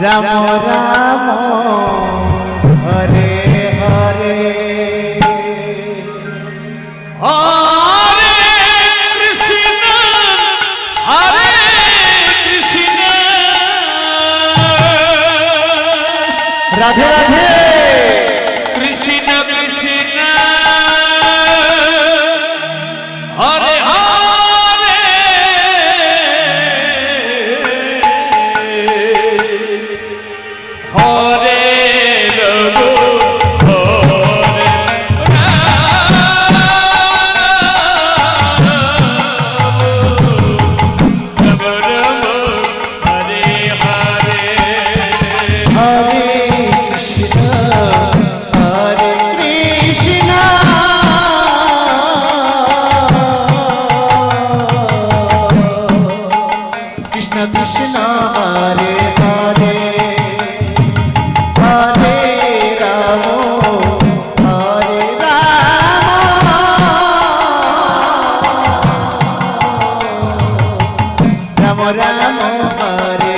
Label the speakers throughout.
Speaker 1: Ram Ram Hare Hare.
Speaker 2: Hare Krishna Hare Krishna.
Speaker 1: Radhe Radhe.
Speaker 2: Krishna Krishna. Hare Ram Hare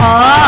Speaker 1: ah